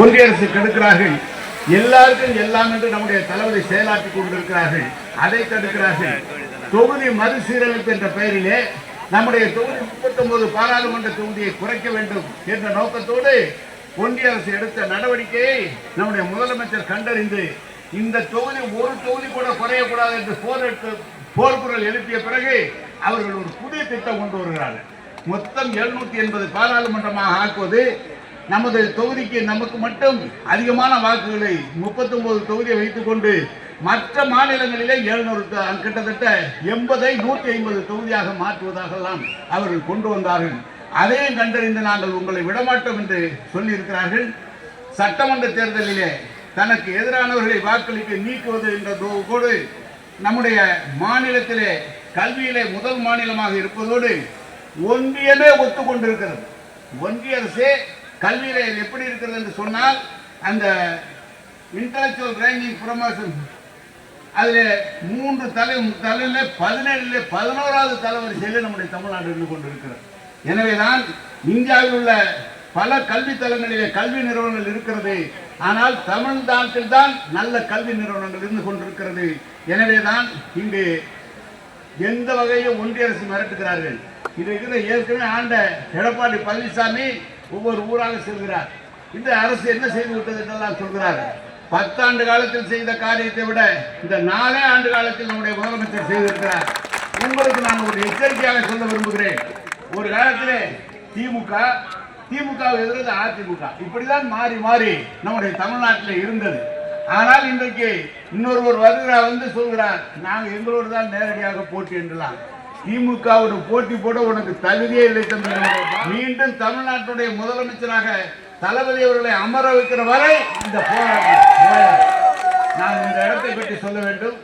ஒன்றிய அரசு கெடுக்கிறார்கள். எல்லாருக்கும் எல்லாம் என்று நம்முடைய தளபதி செயலாற்றி கொண்டிருக்கிறார்கள். அதை தடுக்கிறார்கள் தொகுதி மறுசீரமைப்பு என்ற பெயரிலே நம்முடைய தொகுதி முப்பத்தொன்பது பாராளுமன்ற தொகுதியை குறைக்க வேண்டும் என்ற நோக்கத்தோடு ஒன்றிய அரசு எடுத்த நடவடிக்கையை நம்முடைய முதலமைச்சர் கண்டறிந்து இந்த தொகுதி ஒரு தொகுதி கூட குறையக்கூடாது என்று போர் எடுத்து எழுப்பிய பிறகு அவர்கள் ஒரு புதிய திட்டம் கொண்டு வருகிறார்கள். மொத்தம் எழுநூத்தி எண்பது பாராளுமன்றமாக ஆக்குவது நமது தொகுதிக்கு நமக்கு மட்டும் அதிகமான வாக்குகளை 39 தொகுதியை வைத்துக்கொண்டு மற்ற மாநிலங்களிலே எழுநூறு கிட்டத்தட்ட எண்பதை நூற்றி ஐம்பது தொகுதியாக மாற்றுவதாகலாம் அவர்கள் கொண்டு வந்தார்கள். அதையும் கண்டறிந்து நாங்கள் உங்களை விடமாட்டோம் என்று சொல்லியிருக்கிறார்கள். சட்டமன்ற தேர்தலிலே தனக்கு எதிரானவர்களை வாக்களிக்க நீக்குவது என்ற கூட நம்முடைய மாநிலத்திலே கல்வியிலே முதல் மாநிலமாக இருப்பதோடு ஒன்றியமே ஒத்துக்கொண்டிருக்கிறது. ஒன்றிய அரசே கல்வியிலே எப்படி இருக்கிறது என்று சொன்னால் அந்த இன்டலெக்சுவல் ரேங்கிங் ப்ரொமோஷன் அதில் மூன்று தலை தலையில் பதினேழுல பதினோராவது தலைவரிசையில் நம்முடைய தமிழ்நாடு இருந்து கொண்டிருக்கிறது. எனவேதான் இந்தியாவில் உள்ள பல கல்வி தலங்களிலே கல்வி நிறுவனங்கள் இருக்கிறது. ஆனால் தமிழ்நாட்டில் தான் நல்ல கல்வி நிறுவனங்கள் இருந்து கொண்டிருக்கிறது. எனவேதான் இங்கு எந்த வகையும் ஒன்றிய அரசு மிரட்டுகிறார்கள். இது இருக்கிற ஏற்கனவே ஆண்ட எடப்பாடி பழனிசாமி ஒவ்வொரு ஊராக செல்கிறார். இந்த அரசு என்ன செய்து விட்டது என்றெல்லாம் சொல்கிறார்கள். பத்தாண்டு காலத்தில் செய்த காரியத்தை விட இந்த நாலே ஆண்டு காலத்தில் நம்முடைய முதலமைச்சர் செய்திருக்கிறார் உங்களுக்கு நான் ஒரு எச்சரிக்கையாக சொல்ல விரும்புகிறேன். ஒரு காலத்திலே திமுக திமுக எதிர்த்து அதிமுக. இப்படிதான் மாறி மாறி நம்முடைய தமிழ்நாட்டில் இருந்தது. ஆனால் இன்றைக்கு இன்னொருவர் வருகிறார் வந்து சொல்கிறார் நாங்கள் எங்களோடு தான் நேரடியாக போட்டி என்றலாம். திமுகவோட போட்டி போட உனக்கு தகுதியே இல்லை தம்பி. மீண்டும் தமிழ்நாட்டுடைய முதலமைச்சராக தளபதி அவர்களை அமர வைக்கிற வரை இந்த போராட்டம் நான் இந்த இடத்தை பற்றி சொல்ல வேண்டும்.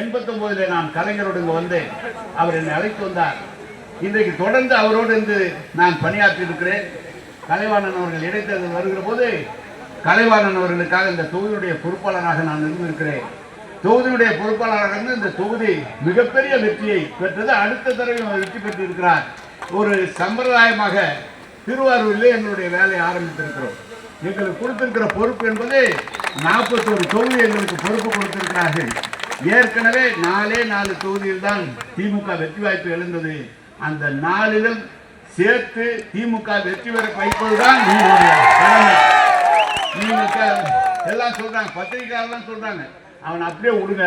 எண்பத்தொன்பதுல நான் கலைஞரோடு இங்கு வந்தேன். அவர் என்னை அழைத்து வந்தார். இன்றைக்கு தொடர்ந்து அவரோடு இருந்து நான் பணியாற்றி இருக்கிறேன். கலைவாணன் அவர்கள் இடைத்தேர்தல் வருகிற போது கலைவாணன் அவர்களுக்காக இந்த தொகுதியுடைய பொறுப்பாளராக நான் இருந்திருக்கிறேன். தொகுதியுடைய பொறுப்பாளராக இருந்து இந்த தொகுதி மிகப்பெரிய வெற்றியை பெற்றது அடுத்த தடவை வெற்றி பெற்றிருக்கிறார். ஒரு சம்பிரதாயமாக திருவாரூரில் எங்களுடைய வேலையை ஆரம்பித்திருக்கிறோம். எங்களுக்கு கொடுத்திருக்கிற பொறுப்பு என்பது நாற்பத்தோரு தொகுதி எங்களுக்கு பொறுப்பு கொடுத்திருக்கிறார்கள். ஏற்கனவே நாலே நாலு தொகுதியில் தான் திமுக வெற்றி வாய்ப்பு எழுந்தது. அந்த நாளிலும் சேர்த்து திமுக வெற்றி பெற வைப்பதுதான் எல்லாம் சொல்றாங்க பத்திரிகையாளர் சொல்றாங்க. அவன் அப்படியே விடுங்க.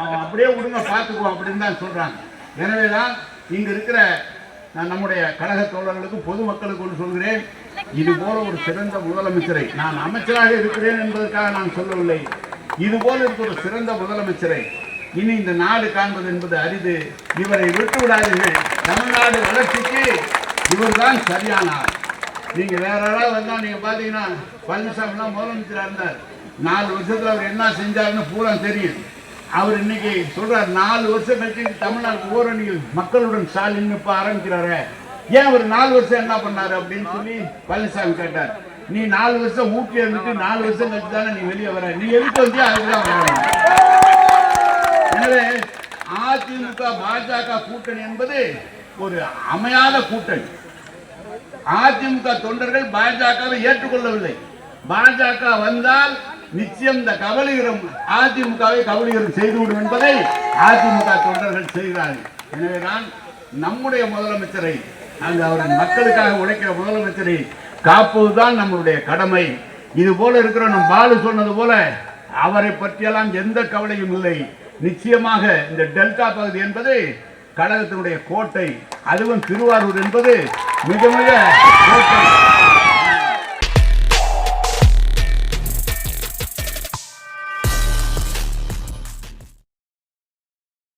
அவன் அப்படியே விடுங்க பார்த்துக்குவோம் அப்படின்னு தான் சொல்கிறாங்க எனவே தான் இங்கே இருக்கிற நான் நம்முடைய கழக தோழர்களுக்கு பொதுமக்களுக்கு ஒன்று சொல்கிறேன். இது போல ஒரு சிறந்த முதலமைச்சரை நான் அமைச்சராக இருக்கிறேன் என்பதற்காக நான் சொல்லவில்லை. இது போல இருக்க ஒரு சிறந்த முதலமைச்சரை இனி இந்த நாடு காண்பது என்பது அரிது. இவரை விட்டு விடாதீர்கள். தமிழ்நாடு வளர்ச்சிக்கு இவர்தான் சரியானார். நீங்க வேற யாராவது வந்தா நீங்க பாத்தீங்கன்னா பழனிசாமிலாம் முதலமைச்சராக இருந்தார். நாலு வருஷத்துல அவர் என்ன செஞ்சாருன்னு பூரா தெரியும். அவர் இன்னைக்கு சொல்றார் நாலு வருஷம் கழிச்சு தமிழ்நாடு ஓரணியில் மக்களுடன் ஸ்டாலின் இப்போ ஆரம்பிக்கிறாரு. ஏன் அவர் நாலு வருஷம் என்ன பண்ணாரு அப்படின்னு சொல்லி பழனிசாமி கேட்டார். நீ நாலு வருஷம் ஊட்டி இருந்துட்டு நாலு வருஷம் கழிச்சு தானே நீ வெளியே வர? நீ எதுக்கு வந்தியா அதுதான் வரணும் எனவே அதிமுக பாஜக கூட்டணி என்பது ஒரு அமையாத கூட்டணி. அதிமுக தொண்டர்கள் பாஜகவை ஏற்றுக்கொள்ளவில்லை. பாஜக வந்தால் நிச்சயம் இந்த கபலீகரம் அதிமுகவை கபலீகரம் செய்துவிடும் என்பதை அதிமுக தொண்டர்கள் செய்கிறார்கள் எனவேதான் நம்முடைய முதலமைச்சரை அந்த அவரை மக்களுக்காக உழைக்கிற முதலமைச்சரை காப்பதுதான் நம்மளுடைய கடமை. இது போல இருக்கிற நம் பாலு சொன்னது போல அவரை பற்றியெல்லாம் எந்த கவலையும் இல்லை. நிச்சயமாக இந்த டெல்டா பகுதி என்பது கழகத்தினுடைய கோட்டை அதுவும் திருவாரூர் என்பது மிக மிக